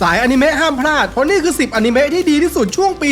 สายอนิเมะห้ามพลาด เพราะนี่คือ 10อนิเมะที่ดีที่สุดช่วงปี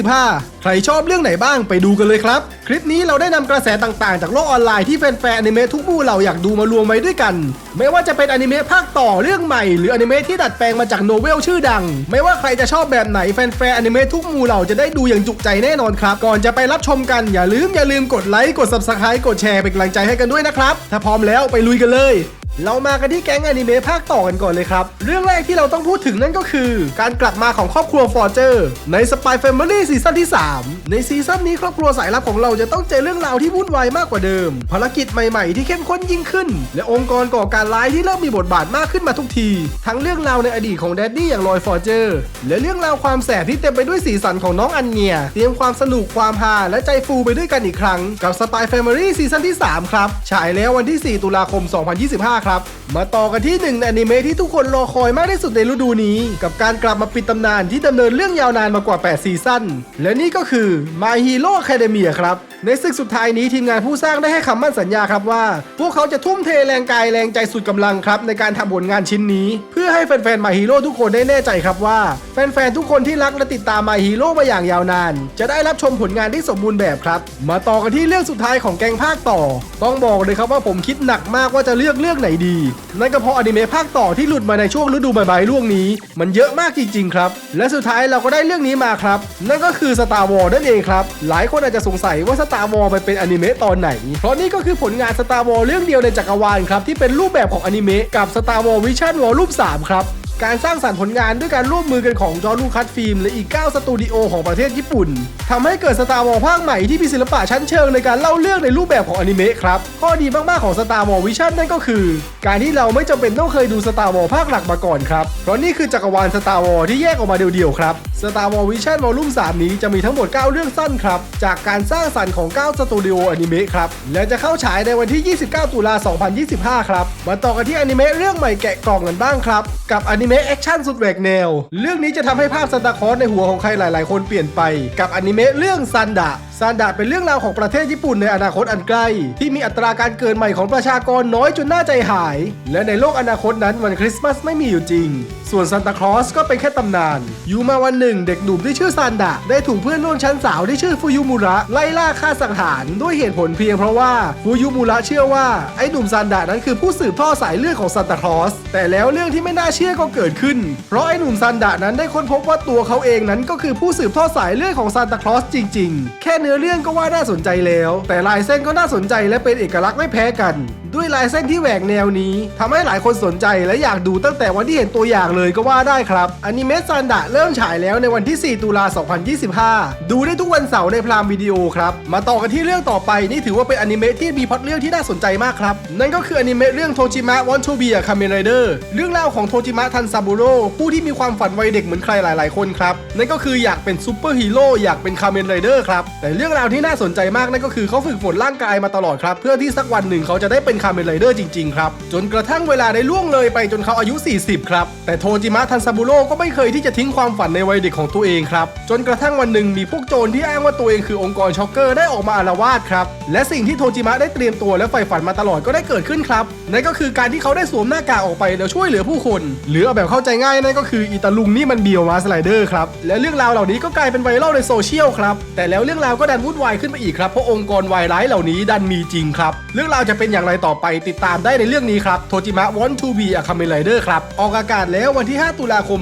2025 ใครชอบเรื่องไหนบ้างไปดูกันเลยครับ คลิปนี้เราได้นำกระแสต่างๆ จากโลกออนไลน์ที่แฟนๆอนิเมะทุกหมู่เราอยากดูมารวมไว้ด้วยกัน ไม่ว่าจะเป็นอนิเมะภาคต่อเรื่องใหม่ หรืออนิเมะที่ดัดแปลงมาจากโนเวลชื่อดัง ไม่ว่าใครจะชอบแบบไหนแฟนๆอนิเมะทุกหมู่เราจะได้ดูอย่างจุใจแน่นอนครับ ก่อนจะไปรับชมกันอย่าลืมอย่าลืมกดไลค์กด subscribe กดแชร์เป็นกำลังใจให้กันด้วยนะครับถ้าพร้อมแล้วไปลุยกันเลย เรามากันที่แก๊งอนิเมะภาคต่อกันก่อนเลยครับ เรื่องแรกที่เราต้องพูดถึงนั่นก็คือ การกลับมาของครอบครัวฟอร์เจอร์ใน Spy Family ซีซั่นที่ 3 ในซีซั่นนี้ครอบครัวสายลับของเราจะต้องเจอเรื่องราวที่วุ่นวายมากกว่าเดิม ภารกิจใหม่ๆ ที่เข้มข้นยิ่งขึ้น และองค์กรก่อการร้ายที่เริ่มมีบทบาทมากขึ้นมาทุกที ทั้งเรื่องราวในอดีตของแดดดี้อย่างลอยฟอร์เจอร์และเรื่องราวความแสบที่เต็มไปด้วยสีสันของน้องอันเนีย เตรียมความสนุกความฮาและใจฟูไปด้วยกันอีกครั้ง กับ Spy Family ซีซั่นที่ 3 ครับฉายแล้ววันที่ 4 ตุลาคม 2025ครับ มาต่อกันที่หนึ่งในอนิเมะที่ทุกคนรอคอยมากที่สุดในฤดูนี้ กับการกลับมาปิดตำนานที่ดำเนินเรื่องยาวนานมากว่า 8 ซีซั่น และนี่ก็คือ My Hero Academia ครับ ในศึกสุดท้ายนี้ทีมงานผู้สร้างได้ให้คำมั่นสัญญาครับว่า พวกเขาจะทุ่มเทแรงกายแรงใจสุดกำลังครับ ในการทำผลงานชิ้นนี้ เพื่อให้แฟนๆ My Hero ทุกคนได้แน่ใจครับว่า แฟนๆ ทุกคนที่รักและติดตาม My Hero มาอย่างยาวนาน จะได้รับชมผลงานที่สมบูรณ์แบบครับ มาต่อกันที่เรื่องสุดท้ายของแกงภาคต่อ ต้องบอกเลยครับว่าผมคิดหนักมากว่าจะเลือกเรื่องไหนดี นั่นก็เพราะอนิเมะภาคต่อที่หลุดมาในช่วงฤดูใบไม้ร่วงนี้ มันเยอะมากจริง ๆ ครับ และสุดท้ายเราก็ได้เรื่องนี้มาครับ นั่นก็คือ Star Wars นั่นเองครับ หลายคนอาจจะสงสัยว่า Star Wars มันเป็นอนิเมะตอนไหน เพราะนี่ก็คือผลงาน Star Wars เรื่องเดียวในจักรวาลครับที่เป็นรูปแบบของอนิเมะกับ Star Wars Vision War รูป3ครับ การสร้างสรรค์ผลงานด้วยการร่วมมือกันของจอร์ลูคัสฟิล์มและอีก 9 สตูดิโอของประเทศญี่ปุ่นทำให้เกิดสตาร์วอลภาคใหม่ที่มีศิลปะชั้นเชิงในการเล่าเรื่องในรูปแบบของอนิเมะครับ ข้อดีมาก ๆ ของสตาร์วอลวิชั่นนั่นก็คือ การที่เราไม่จำเป็นต้องเคยดูสตาร์วอลภาคหลักมาก่อนครับ เพราะนี่คือจักรวาลสตาร์วอลที่แยกออกมาเดี่ยวๆครับ Star Wars Vision Volume 3 นี้จะมีทั้งหมด 9 เรื่องสั้นครับ จากการสร้างสรรค์ของ 9 สตูดิโออนิเมะครับ และจะเข้าฉายในวันที่ 29 ตุลา 2025 ครับ มาต่อกันที่อนิเมะเรื่องใหม่แกะกล่องกันบ้างครับ กับอนิเมะแอคชั่นสุดแหวกแนว เรื่องนี้จะทำให้ภาพซันตาคลอสในหัวของใครหลาย ๆ คนเปลี่ยนไป กับอนิเมะเรื่องซันดะ ซานดะเป็นเรื่องราวของประเทศญี่ปุ่นในอนาคตอันใกล้ ที่มีอัตราการเกิดใหม่ของประชากรน้อยจนน่าใจหาย และในโลกอนาคตนั้นวันคริสต์มาสไม่มีอยู่จริง ส่วนซานตาคลอสก็เป็นแค่ตำนาน อยู่มาวันหนึ่ง เด็กหนุ่มที่ชื่อซานดะ ได้ถูกเพื่อนร่วมชั้นสาวที่ชื่อฟูยุมุระไล่ล่าฆ่าสังหารด้วยเหตุผลเพียงเพราะว่าฟูยุมุระเชื่อว่าไอ้หนุ่มซานดะนั้นคือผู้สืบทอดสายเลือดของซานตาคลอสแต่แล้วเรื่องที่ไม่น่าเชื่อก็เกิดขึ้น เพราะไอ้หนุ่มซานดะนั้นได้ค้นพบว่าตัวเขาเองนั้นก็คือผู้สืบทอดสายเลือดของซานตาคลอสจริง ๆ แค่เนื้อเรื่องก็ว่าน่าสนใจแล้ว แต่ลายเส้นก็น่าสนใจและเป็นเอกลักษณ์ไม่แพ้กัน ด้วยลายเส้นที่แหวกแนวนี้ทำให้หลายคนสนใจและอยากดูตั้งแต่วันที่เห็นตัวอย่างเลยก็ว่าได้ครับอนิเมะซันดะเริ่มฉายแล้วในวันที่ 4 ตุลา 2025 ดูได้ทุกวันเสาร์ในพรามวิดีโอครับ มาต่อกันที่เรื่องต่อไปนี่ถือว่าเป็นอนิเมะที่มีพล็อตเรื่องที่น่าสนใจมากครับ นั่นก็คืออนิเมะเรื่องโทจิมะวอนทูเบียคาเมนไรเดอร์เรื่องราวของโทจิมะทันซาบุโร่ผู้ที่มีความฝันวัยเด็กเหมือนใครหลาย ๆคนครับนั่นก็คืออยากเป็นซูเปอร์ฮีโร่อยากเป็นคาเมนไรเดอร์ครับแต่เรื่องราวที่น่าสนใจมากนั่นก็คือเขาฝึกฝนร่างกายมาตลอดครับเพื่อที่สักวันหนึ่งเขาจะได้เป็นคาเมนไรเดอร์จริงๆครับ จนกระทั่งเวลาได้ล่วงเลยไปจนเขาอายุ 40 ครับ แต่โทจิมะทันซาบุโร่ก็ไม่เคยที่จะทิ้งความฝันในวัยเด็กของตัวเองครับ จนกระทั่งวันหนึ่งมีพวกโจรที่อ้างว่าตัวเองคือองค์กรช็อกเกอร์ได้ออกมาอาละวาดครับ และสิ่งที่โทจิมะได้เตรียมตัวและใฝ่ฝันมาตลอดก็ได้เกิดขึ้นครับนั่นก็คือการที่เขาได้สวมหน้ากากออกไปแล้วช่วยเหลือผู้คน หรือเอาแบบเข้าใจง่ายนั่นก็คืออีตาลุงนี่มันเบียวมาสไลเดอร์ครับและเรื่องราวเหล่านี้ก็กลายเป็นไวรัลในโซเชียลครับแต่แล้วเรื่องราวก็ดันวุ่นวายขึ้นไปอีกครับเพราะองค์กรวายร้ายเหล่านี้ดันมีจริงครับเรื่องราวจะเป็นอย่างไรต่อไปติดตามได้ในเรื่องนี้ครับโทจิมะ Want to be a Kamen Rider ครับ ออกอากาศแล้ววันที่ 5 ตุลาคม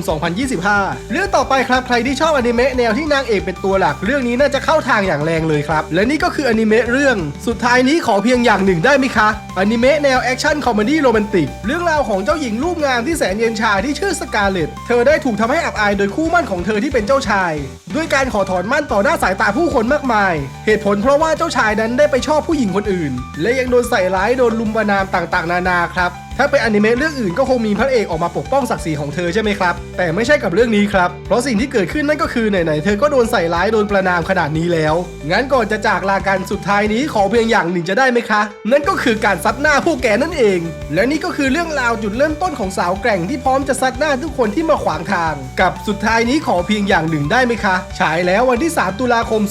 2025 เรื่องต่อไปครับใครที่ชอบอนิเมะแนวที่นางเอกเป็นตัวหลัก เรื่องนี้น่าจะเข้าทางอย่างแรงเลยครับ และนี่ก็คืออนิเมะเรื่องสุดท้ายนี้ขอเพียงอย่างหนึ่งได้ไหมคะอนิเมะแนวแอคชั่นคอมเมดี้โรแมนติกเรื่องราวของเจ้าหญิงรูปงามที่แสนเย็นชาที่ชื่อสกาเลตเธอได้ถูกทำให้อับอายโดยคู่มั่นของเธอที่เป็นเจ้าชาย ด้วยการขอถอนมั่นต่อหน้าสายตาผู้คนมากมาย เหตุผลเพราะว่าเจ้าชายนั้นได้ไปชอบผู้หญิงคนอื่น และยังโดนใส่ร้ายโดนลุมประนามต่างๆ นานาครับ ถ้าเป็นอนิเมะเรื่องอื่นก็คงมีพระเอกออกมาปกป้องศักดิ์ศรีของเธอใช่ไหมครับ แต่ไม่ใช่กับเรื่องนี้ครับ เพราะสิ่งที่เกิดขึ้นนั่นก็คือไหนๆเธอก็โดนใส่ร้ายโดนประนามขนาดนี้แล้ว งั้นก่อนจะจากลากันสุดท้ายนี้ขอเพียงอย่างหนึ่งจะได้ไหมคะ นั่นก็คือการซัดหน้าพวกแกนั่นเอง และนี่ก็คือเรื่องราวจุดเริ่มต้นของสาวแกร่งที่พร้อมจะซัดหน้าทุกคนที่มาขวางทาง กับสุดท้ายนี้ขอเพียงอย่างหนึ่งได้ไหมคะ ฉายแล้ววันที่ 3 ตุลาคม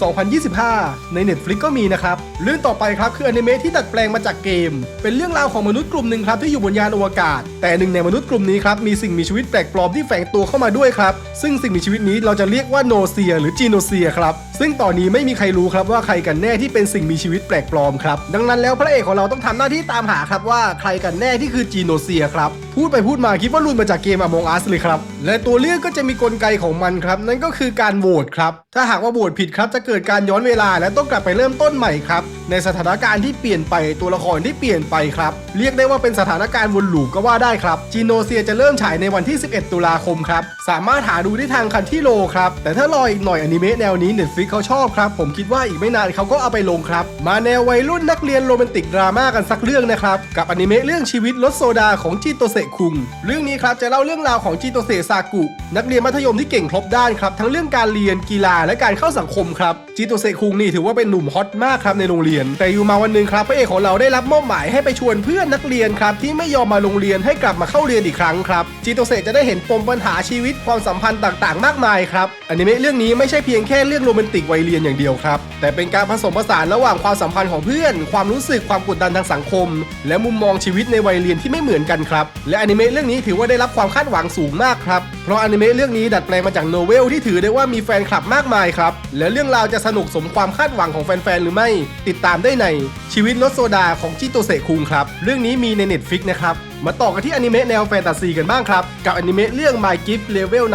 2025 ใน Netflix ก็มีนะครับ เรื่องต่อไปครับคืออนิเมะที่ดัดแปลงมาจากเกม เป็นเรื่องราวของมนุษย์กลุ่มหนึ่งครับที่อยู่บนยานอวกาศ แต่หนึ่งในมนุษย์กลุ่มนี้ครับมีสิ่งมีชีวิตแปลกปลอมที่แฝงตัวเข้ามาด้วยครับซึ่งสิ่งมีชีวิตนี้เราจะเรียกว่าโนเซีย หรือจีโนเซียครับซึ่งตอนนี้ไม่มีใครรู้ครับว่าใครกันแน่ที่เป็นสิ่งมีชีวิตแปลกปลอมครับดังนั้นแล้วพระเอกของเราต้องทำหน้าที่ตามหาครับว่าใครกันแน่ที่คือจีโนเซียครับพูดไปพูดมาคิดว่ารุ่นมาจากเกม Among Us เลยครับและตัวเลือกก็จะมีกลไกของมันครับนั่นก็คือการโหวตครับถ้าหากว่าโหวตผิดครับจะเกิดการย้อนเวลาและต้องกลับไปเริ่มต้นใหม่ครับในสถานการณ์ที่เปลี่ยนไปตัวละครที่เปลี่ยนไปครับเรียกได้ว่าเป็นสถานการณ์การวนลูปก็ว่าได้ครับจีโนเซียจะเริ่มฉายในวันที่ 11 ตุลาคมครับ สามารถหาดูได้ทางคันที่โลครับ แต่ถ้ารออีกหน่อยอนิเมะแนวนี้เน็ตฟิกเขาชอบครับ ผมคิดว่าอีกไม่นานเขาก็เอาไปลงครับ มาแนววัยรุ่นนักเรียนโรแมนติกดราม่ากันสักเรื่องนะครับ กับอนิเมะเรื่องชีวิตรถโซดาของจิโตเซคุง เรื่องนี้ครับจะเล่าเรื่องราวของจิโตเซซากุ นักเรียนมัธยมที่เก่งครบด้านครับ ทั้งเรื่องการเรียนกีฬาและการเข้าสังคมครับจิโตเซคุงนี่ถือว่าเป็นหนุ่มฮอตมากครับในโรงเรียน แต่อยู่มาวันหนึ่งครับพระเอกของเราได้รับมอบหมายให้ไปชวนเพื่อนนักเรียนครับที่ไม่ยอมมาโรงเรียนให้กลับมาเข้าเรียนอีกครั้งครับจิโตเซจะได้เห็นปมปัญหาชีวิตความสัมพันธ์ต่างๆ มากมายครับอนิเมะเรื่องนี้ไม่ใช่เพียงแค่เรื่องโรแมนติกวัยเรียนอย่างเดียวครับ แต่เป็นการผสมผสานระหว่างความสัมพันธ์ของเพื่อน ความรู้สึกความกดดันทางสังคม และมุมมองชีวิตในวัยเรียนที่ไม่เหมือนกันครับและอนิเมะเรื่องนี้ถือว่าได้รับความคาดหวังสูงมากครับเพราะอนิเมะเรื่องนี้ดัดแปลงมาจากโนเวลที่ถือได้ว่ามีแฟนคลับมากมายครับและเรื่องราวจะสนุกสมความคาดหวังของแฟนๆหรือไม่ ติดตามได้ใน ชีวิตรถโซดาของจิโตเซคุงครับ เรื่องนี้มีใน Netflix นะครับ มาต่อกันที่อนิเมะแนวแฟนตาซีกันบ้างครับ กับอนิเมะเรื่อง My Gift Level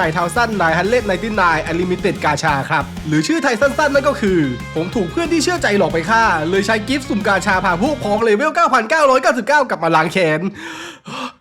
9099 Unlimited Gacha ครับ หรือชื่อไทยสั้นๆ นั่นก็คือ ผมถูกเพื่อนที่เชื่อใจหลอกไปฆ่า เลยใช้กิฟต์สุ่มกาชาพาพวกพ้องเลเวล 9,999 กลับมาล้างแค้น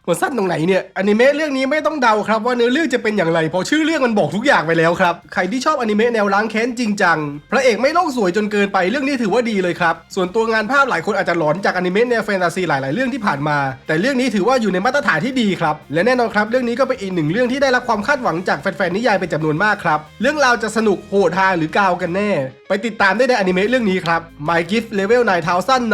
มันสั้นตรงไหนเนี่ยอนิเมะเรื่องนี้ไม่ต้องเดาครับว่าเนื้อเรื่องจะเป็นอย่างไรเพราะชื่อเรื่องมันบอกทุกอย่างไปแล้วครับ ใครที่ชอบอนิเมะแนวล้างแค้นจริงจัง พระเอกไม่โลกสวยจนเกินไปเรื่องนี้ถือว่าดีเลยครับ ส่วนตัวงานภาพหลายคนอาจจะหลอนจากอนิเมะแนวแฟนตาซีหลาย ๆ เรื่องที่ผ่านมา แต่เรื่องนี้ถือว่าอยู่ในมาตรฐานที่ดีครับ และแน่นอนครับเรื่องนี้ก็เป็นอีกหนึ่งเรื่องที่ได้รับความคาดหวังจากแฟน ๆ นิยายเป็นจำนวนมากครับ เรื่องราวจะสนุกโหดฮาหรือกาวกันแน่ ไปติดตามได้ในอนิเมะเรื่องนี้ครับ My Gift Level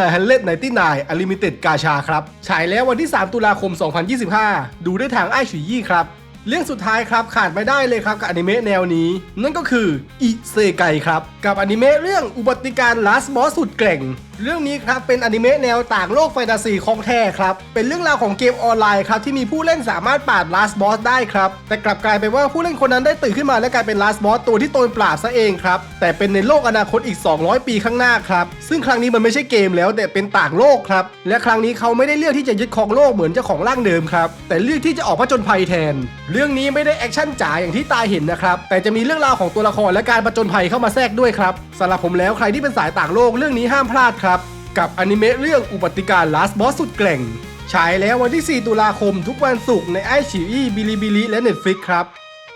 9099 Unlimited Gacha ครับ ฉายแล้ววันที่ 3 ตุลาคม2025 ดูได้ทางไอฉียี่ครับ เรื่องสุดท้ายครับขาดไม่ได้เลยครับกับอนิเมะแนวนี้ นั่นก็คืออิเซไกครับ กับอนิเมะเรื่องอุบัติการลาสบอสสุดเก่งเรื่องนี้ครับเป็นอนิเมะแนวต่างโลกแฟนตาซีของแท้ครับ เป็นเรื่องราวของเกมออนไลน์ครับที่มีผู้เล่นสามารถปราบลาสบอสได้ครับ แต่กลับกลายเป็นว่าผู้เล่นคนนั้นได้ตื่นขึ้นมาและกลายเป็นลาสบอสตัวที่ตนปราบซะเองครับ แต่เป็นในโลกอนาคตอีก 200 ปีข้างหน้าครับ ซึ่งครั้งนี้มันไม่ใช่เกมแล้วแต่เป็นต่างโลกครับ และครั้งนี้เขาไม่ได้เลือกที่จะยึดครองโลกเหมือนเจ้าของร่างเดิมครับ แต่เลือกที่จะออกผจญภัยแทน เรื่องนี้ไม่ได้แอคชั่นจ๋าอย่างที่ตาเห็นนะครับ แต่จะมีเรื่องราวของตัวละครและการผจญภัยเข้ามาแทรกด้วยครับสำหรับผมแล้วใครที่เป็นสายต่างโลกเรื่องนี้ห้ามพลาดครับ กับอนิเมะเรื่องอุปติการลาสบอสสุดแกร่ง ฉายแล้ววันที่ 4 ตุลาคมทุกวันศุกร์ในไอชีอีบิลิบิลิและ Netflix ครับ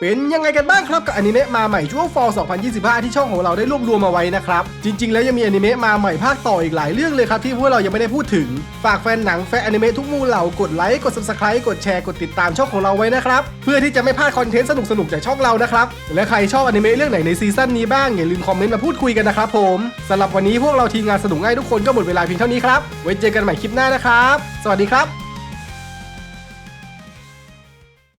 เป็นยังไงกันบ้างครับกับอนิเมะมาใหม่ช่วงฟอล2025 ที่ช่องของเราได้รวบรวมมาไว้นะครับ จริง ๆ แล้วยังมีอนิเมะมาใหม่ภาคต่ออีกหลายเรื่องเลยครับที่พวกเรายังไม่ได้พูดถึง ฝากแฟนหนังแฟนอนิเมะทุกมู่เหล่ากดไลค์กด subscribe กดแชร์กดติดตามช่องของเราไว้นะครับ เพื่อที่จะไม่พลาดคอนเทนต์สนุกๆจากช่องเรานะครับและใครชอบอนิเมะเรื่องไหนในซีซั่นนี้บ้างอย่าลืมคอมเมนต์มาพูดคุยกันนะครับผมสำหรับวันนี้พวกเราทีมงานสนุกง่ายทุกคนก็หมดเวลาเพียงเท่านี้ครับไว้เจอกันใหม่คลิปหน้านะครับ สวัสดีครับ